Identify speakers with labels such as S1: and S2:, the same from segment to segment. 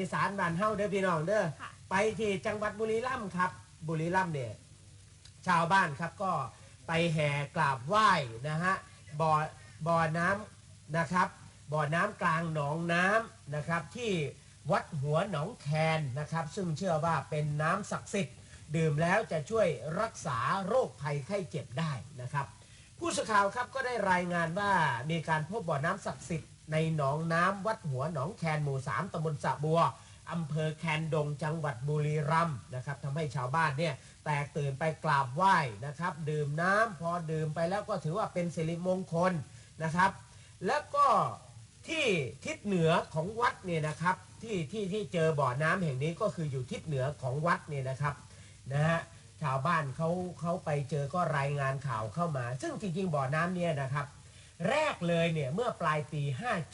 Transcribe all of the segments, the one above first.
S1: อีสานบ้านเฮาเด้อพี่น้องเด้อ
S2: ค่ะ
S1: ไปที่จังหวัดบุรีรัมย์ครับ บุรีรัมย์เนี่ยชาวบ้านครับก็ไปแห่กราบไหว้นะฮะบ่อบ่อน้ำนะครับ บ่อน้ำกลางหนองน้ำนะครับที่วัดหัวหนองแคนนะครับ ซึ่งเชื่อว่าเป็นน้ำศักดิ์สิทธิ์ดื่มแล้วจะช่วยรักษาโรคภัยไข้เจ็บได้นะครับ ผู้สื่อข่าวครับก็ได้รายงานว่ามีการพบบ่อน้ำศักดิ์สิทธิ์ ในหนองน้ำวัดหัวหนองแคนหมู่3ตำบลสะบัวอำเภอแคนดงจังหวัดบุรีรัมย์นะครับทำให้ชาวบ้านเนี่ยแตกตื่นไปกราบไหว้นะครับ ดื่มน้ำพอดื่มไปแล้วก็ถือว่าเป็นสิริมงคลนะครับ แล้วก็ที่ทิศเหนือของวัดเนี่ยนะครับที่ที่ที่เจอบ่อน้ำแห่งนี้ก็คืออยู่ทิศเหนือของวัดเนี่ยนะครับนะฮะชาวบ้านเขาเขาไปเจอก็รายงานข่าวเข้ามา ซึ่งจริงๆบ่อน้ำเนี่ยนะครับ แรกเลยเนี่ยเมื่อปลายปี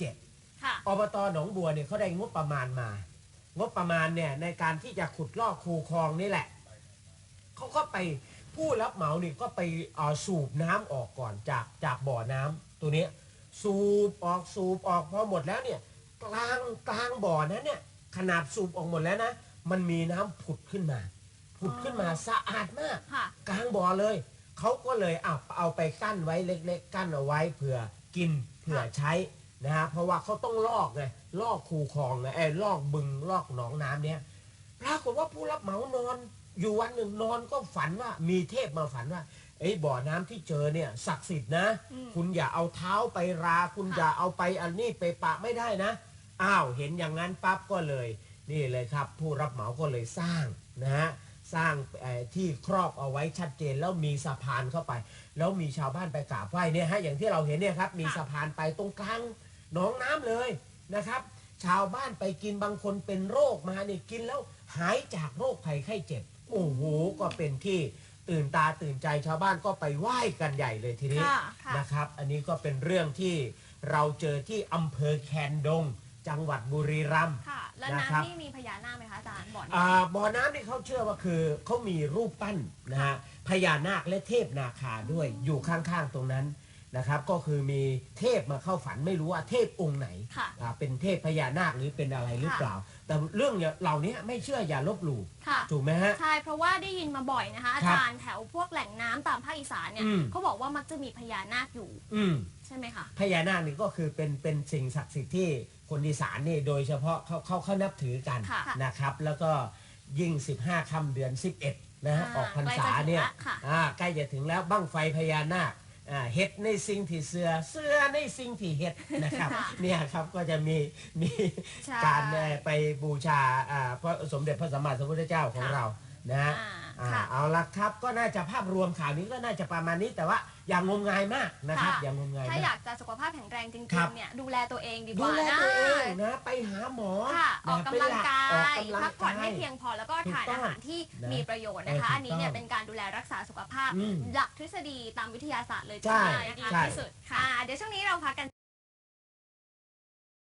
S1: 57
S2: ค่ะ
S1: อบตหนองบัวเนี่ยเขาได้งบประมาณมา งบประมาณเนี่ยในการที่จะขุดลอกคูคลองนี่แหละ เขาก็ไปผู้รับเหมานี่ก็ไปเอ่อสูบน้ำออกก่อนจากจากบ่อน้ำตัวเนี้ยสูบออกสูบออกพอหมดแล้วเนี่ยกลางกลางบ่อนั้นเนี่ยขนาดสูบออกหมดแล้วนะ มันมีน้ำผุดขึ้นมา ผุดขึ้นมาสะอาดมาก
S2: ค่ะ
S1: กลางบ่อเลย เขาก็เลยเอาเอาไปกั้นไว้เล็กๆ กั้นเอาไว้เผื่อกินเผื่อใช้นะฮะเพราะว่าเขาต้องลอกไงลอกคูคลองไงไอ้ลอกบึงลอกหนองน้ำเนี้ยปรากฏว่าผู้รับเหมานอนอยู่วันหนึ่งนอนก็ฝันว่ามีเทพมาฝันว่าไอ้บ่อน้ำที่เจอเนี่ยศักดิ์สิทธิ์นะ
S2: อืม
S1: คุณอย่าเอาเท้าไปรา คุณ
S2: ค่ะ
S1: อย่าเอาไปอันนี้ไปปะไม่ได้นะอ้าวเห็นอย่างนั้นปั๊บก็เลย นี่เลยครับ ผู้รับเหมาก็เลยสร้างนะฮะ สร้างเอ่อที่ครอบเอาไว้ชัดเจนแล้วมีสะพานเข้าไป แล้วมีชาวบ้านไปกราบไหว้เนี่ยฮะอย่างที่เราเห็นเนี่ยครับมี
S2: ค่ะ
S1: สะพานไปตรงกลางหนองน้ำเลยนะครับ ชาวบ้านไปกินบางคนเป็นโรคมาเนี่ยกินแล้วหายจากโรคภัยไข้เจ็บโอ้โหก็เป็นที่ตื่นตาตื่นใจชาวบ้านก็ไปไหว้กันใหญ่เลยทีนี้
S2: ค่ะค่ะ
S1: นะครับ อันนี้ก็เป็นเรื่องที่เราเจอที่อำเภอแคนดง จังหวัดบุรีรัมย์
S2: ค่ะ แล้ว
S1: นะครับ
S2: น้ำนี่มีพญานาคไหมคะอาจารย์บ่อนี้
S1: อ่าบ่อน้ำที่เขาเชื่อว่าคือเขามีรูปปั้นนะฮะพญานาคและเทพนาคาด้วยอยู่ข้างๆตรงนั้น นะครับ ก็คือมีเทพมาเข้าฝันไม่รู้ว่าเทพองค์ไหน
S2: ค่ะ
S1: อ่าเป็นเทพพญานาคหรือเป็นอะไรหรือเปล่า แต่เรื่องเหล่านี้ไม่เชื่ออย่าลบหลู่
S2: ค่ะ
S1: ถูกไหมฮะ
S2: ใช่เพราะว่าได้ยินมาบ่อยนะคะ อา
S1: ครับ
S2: จารย์แถวพวกแหล่งน้ำตามภาคอีสานเนี่ย
S1: อืม
S2: เขาบอกว่ามักจะมีพญานาคอยู่
S1: อืม
S2: ใช่ไหมคะ
S1: พญานาคนี่ก็คือเป็นเป็นสิ่งศักดิ์สิทธิ์ที่คนอีสานนี่โดยเฉพาะเขาเขาเขานับถือกัน
S2: ค่ะ
S1: นะครับ แล้วก็ยิ่ง 15ค่ำเดือน 11นะฮะ
S2: อ่า
S1: ออกพรรษาเนี่ย
S2: ใกล้จะถึงแล้วค่ะ
S1: อ่าใกล้จะถึงแล้วบั้งไฟพญานาค อ่าเห็ดในสิ่งที่เสือเสือในสิ่งที่เห็ดนะครับ
S2: ค่ะ
S1: เนี่ยครับก็จะมีมี
S2: ใช่
S1: การเอ่อไปบูชาอ่าพระสมเด็จพระสัมมาสัมพุทธเจ้าของ
S2: ค่ะ
S1: เรานะฮะ
S2: อ่า
S1: อ่า
S2: ค่ะ
S1: เอาละครับก็น่าจะภาพรวมข่าวนี้ก็น่าจะประมาณนี้ แต่ว่าอย่างงมงายมากนะครับ
S2: ค่ะ
S1: อย่างงมงายาก
S2: ถ้ามอยากจะสุขภาพแข็งแรงจริง
S1: ครับ
S2: ๆเนี่ยดูแลตัวเองดีก
S1: ดู
S2: ว่า
S1: แล
S2: นะ
S1: ตัวเองนะไปหาหมอ
S2: ค่ะออก
S1: นะ
S2: กำลังกา
S1: เป็นหลัออกกำลัง
S2: ยพักผ่อน
S1: กาย
S2: ให้เพียงพอแล้วก็
S1: ถูก
S2: ทาน
S1: ต้อง
S2: อาหารที่
S1: นะ
S2: มีประโยชน์
S1: เอ
S2: นะ
S1: อ
S2: คะ
S1: ถูก
S2: อันนี้เนี่ย
S1: ต้อง
S2: เป็นการดูแลรักษาสุขภาพ
S1: อืม
S2: หลักทฤษฎีตามวิทยาศาสตร์เลย
S1: ใช่
S2: ดี
S1: ใช่
S2: ที่สุดค่ะเดี๋ยวช่วงนี้เราพักกัน